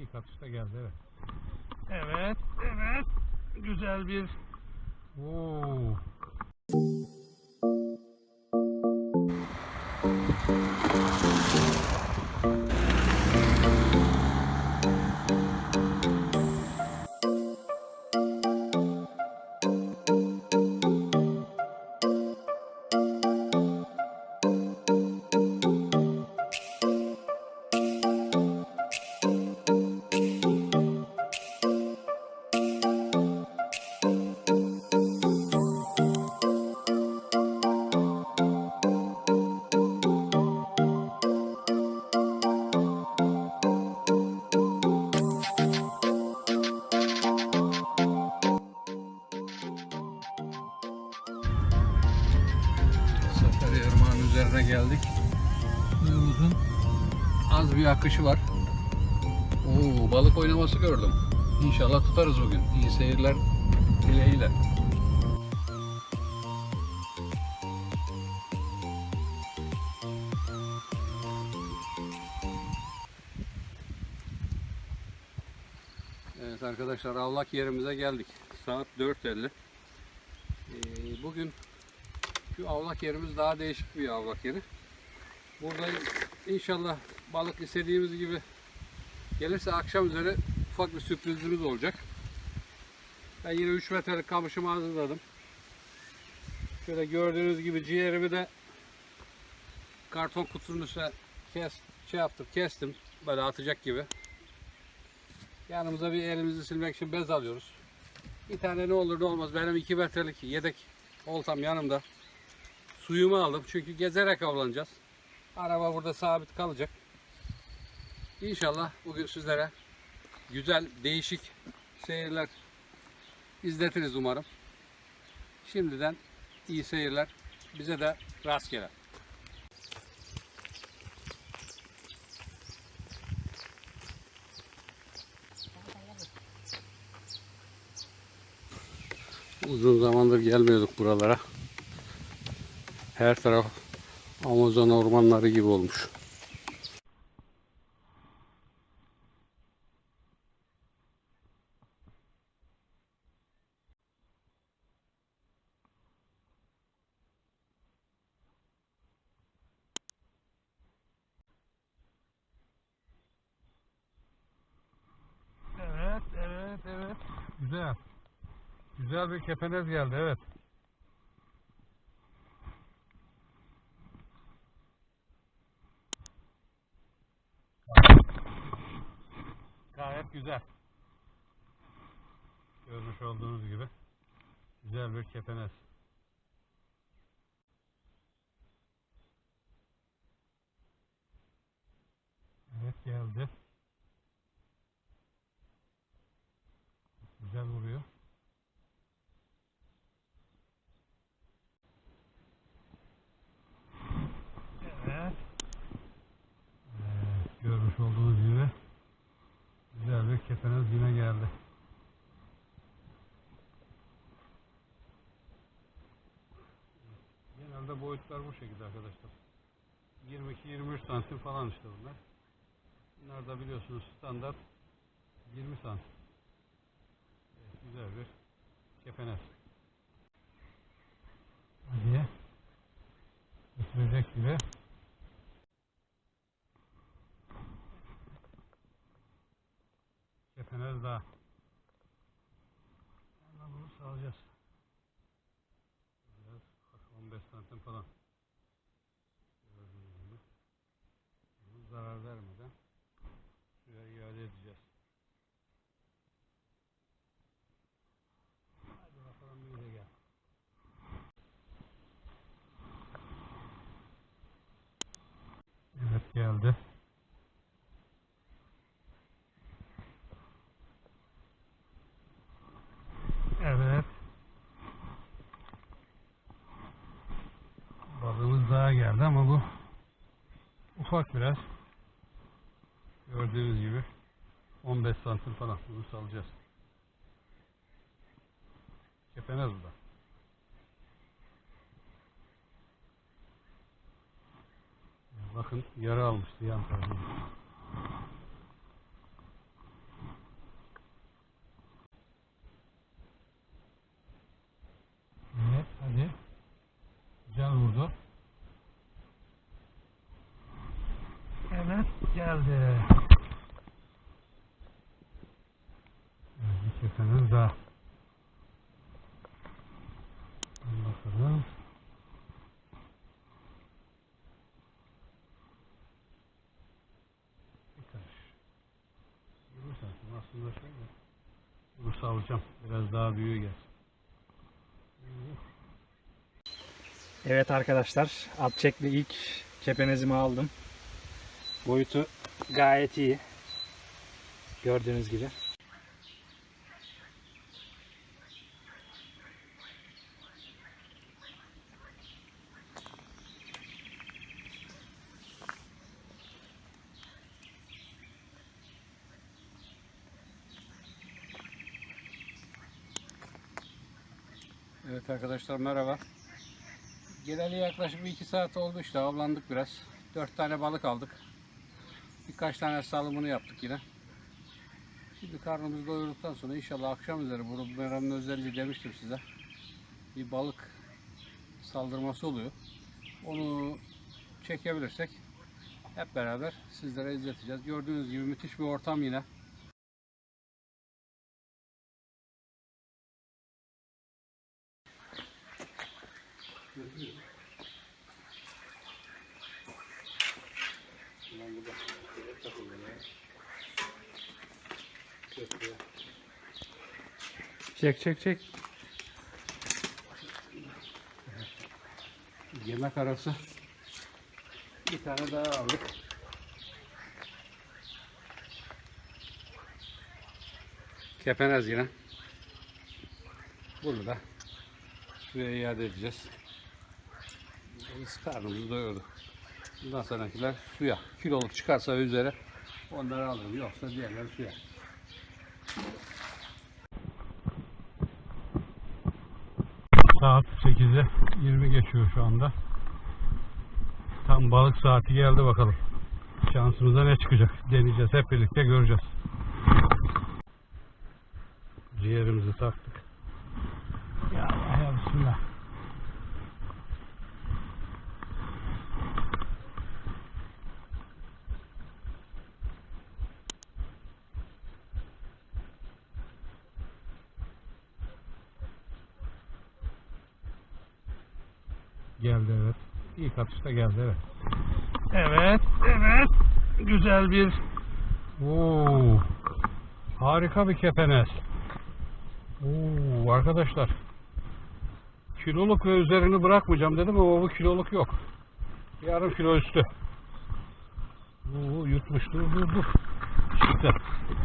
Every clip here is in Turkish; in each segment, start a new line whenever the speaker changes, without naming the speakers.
İlk atışta geldi evet. Evet, evet. Güzel bir Oo. Geldik. Suyumuzun az bir akışı var. Oo, balık oynaması gördüm. İnşallah tutarız bugün. İyi seyirler dileğiyle. Evet arkadaşlar avlak yerimize geldik. Saat 4.50. Ee, bugün şu avlak yerimiz daha değişik bir avlak yeri. Burada inşallah balık istediğimiz gibi gelirse akşam üzere ufak bir sürprizimiz olacak. Ben yine 3 metrelik kamışımı hazırladım. Şöyle gördüğünüz gibi ciğerimi de karton kutunun üstüne kes, şey yaptım, kestim. Böyle atacak gibi. Yanımıza bir elimizi silmek için bez alıyoruz. Bir tane ne olur ne olmaz. Benim 2 metrelik yedek oltam yanımda. Suyumu aldım çünkü gezerek avlanacağız. Araba burada sabit kalacak. İnşallah bugün sizlere güzel, değişik seyirler izletiriz umarım. Şimdiden iyi seyirler. Bize de rastgele. Uzun zamandır gelmiyorduk buralara. Her taraf Amazon ormanları gibi olmuş. Evet, evet, evet. Güzel. Güzel bir kepenez geldi, evet. Gayet güzel. Görmüş olduğunuz gibi güzel bir kepenez. Evet geldi. Güzel vuruyor. Evet. Evet, görmüş olduğunuz gibi güzel bir kepenez yine geldi. Genelde boyutlar bu şekilde arkadaşlar. 22-23 santim falan işte bunlar. Bunlar da biliyorsunuz standart 20 santim. Evet, güzel bir kepenez. Hadi. Götürecek gibi. Kepenez daha. Bunu salacağız. Biraz 15 santim falan. Zarar vermeden suya iade edeceğiz. Hadi bakalım de gel. Evet geldi. Evet. Balığımız daha geldi ama bu ufak biraz. Gördüğünüz gibi 15 santim falan bunu salacağız. Kepenez bu da. Bakın yara almıştı yan tarafında. kepeniz daha. Bakalım. Bir karış. Yirmi santim aslında şöyle. Bunu salacağım. Biraz daha büyüğü gelsin.
Evet arkadaşlar, Atçek'le ilk kepenezimi aldım. Boyutu gayet iyi. Gördüğünüz gibi.
Evet arkadaşlar merhaba. Geleli yaklaşık bir iki saat oldu işte avlandık biraz. Dört tane balık aldık. Birkaç tane salımını yaptık yine. Şimdi karnımızı doyurduktan sonra inşallah akşam üzeri bu buranın özelliği demiştim size. Bir balık saldırması oluyor. Onu çekebilirsek hep beraber sizlere izleteceğiz. Gördüğünüz gibi müthiş bir ortam yine.
Çek çek çek.
Yemek arası bir tane daha aldık. Kepenez yine. Bunu da suya iade edeceğiz. Biz karnımızı doyurduk. Bundan sonrakiler suya. Kiloluk çıkarsa üzeri onları alırım. Yoksa diğerleri suya.
Saat 8'e 20 geçiyor şu anda. Tam balık saati geldi bakalım. Şansımıza ne çıkacak? Deneyeceğiz. Hep birlikte göreceğiz. Ciğerimizi taktık. Ya Allah ya Bismillah. Geldi evet. İlk atışta geldi evet. Evet, evet. Güzel bir Oo. Harika bir kepenes. Oo, arkadaşlar. Kiloluk ve üzerini bırakmayacağım dedim ama bu kiloluk yok. Yarım kilo üstü. Oo, yutmuş dur dur dur. Çıktı.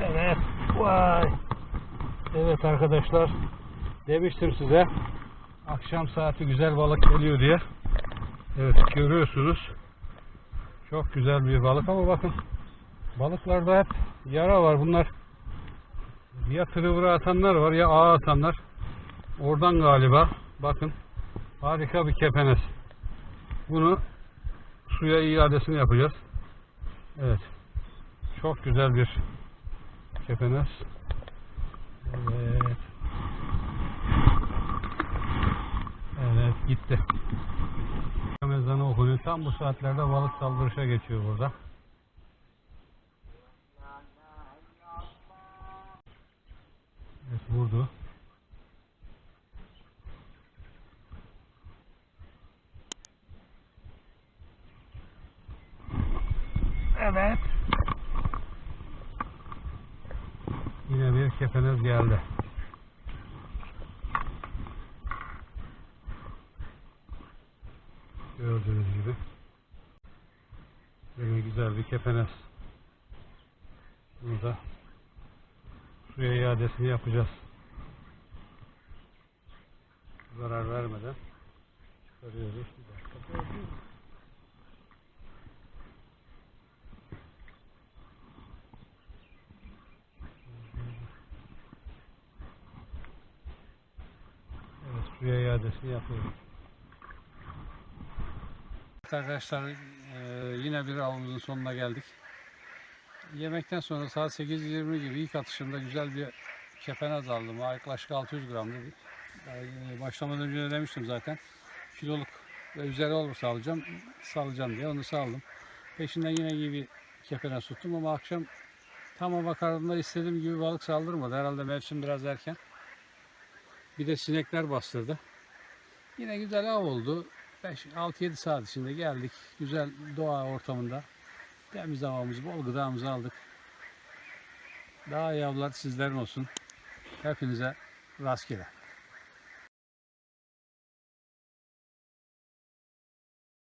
Evet. Vay. Evet arkadaşlar. Demiştim size. Akşam saati güzel balık geliyor diye. Evet görüyorsunuz. Çok güzel bir balık ama bakın balıklarda hep yara var. Bunlar ya tırıvıra atanlar var ya ağa atanlar. Oradan galiba bakın harika bir kepenes. Bunu suya iadesini yapacağız. Evet. Çok güzel bir kepenes. Evet. Evet gitti. Ezanı okunuyor. Tam bu saatlerde balık saldırışa geçiyor burada. Evet vurdu. Evet. Yine bir kepenez geldi. Gördüğünüz gibi. Böyle güzel bir kepenes. Bunu da suya iadesini yapacağız. Zarar vermeden çıkarıyoruz. Bir dakika. Evet, suya iadesini yapıyoruz.
Evet Arkadaşlar eee, yine bir avımızın sonuna geldik. Yemekten sonra saat 8.20 gibi ilk atışımda güzel bir kepenaz aldım. Yaklaşık 600 gramdı. Yani başlamadan önce de demiştim zaten. Kiloluk ve üzeri olursa alacağım, salacağım diye onu saldım. Peşinden yine iyi bir kepenaz tuttum ama akşam
Tam hava kararında istediğim gibi balık saldırmadı. Herhalde mevsim biraz erken. Bir de sinekler bastırdı. Yine güzel av oldu. 6-7 saat içinde geldik. Güzel doğa ortamında. Temiz havamızı, bol gıdamızı aldık. Daha iyi avlar sizlerin olsun. Hepinize rastgele.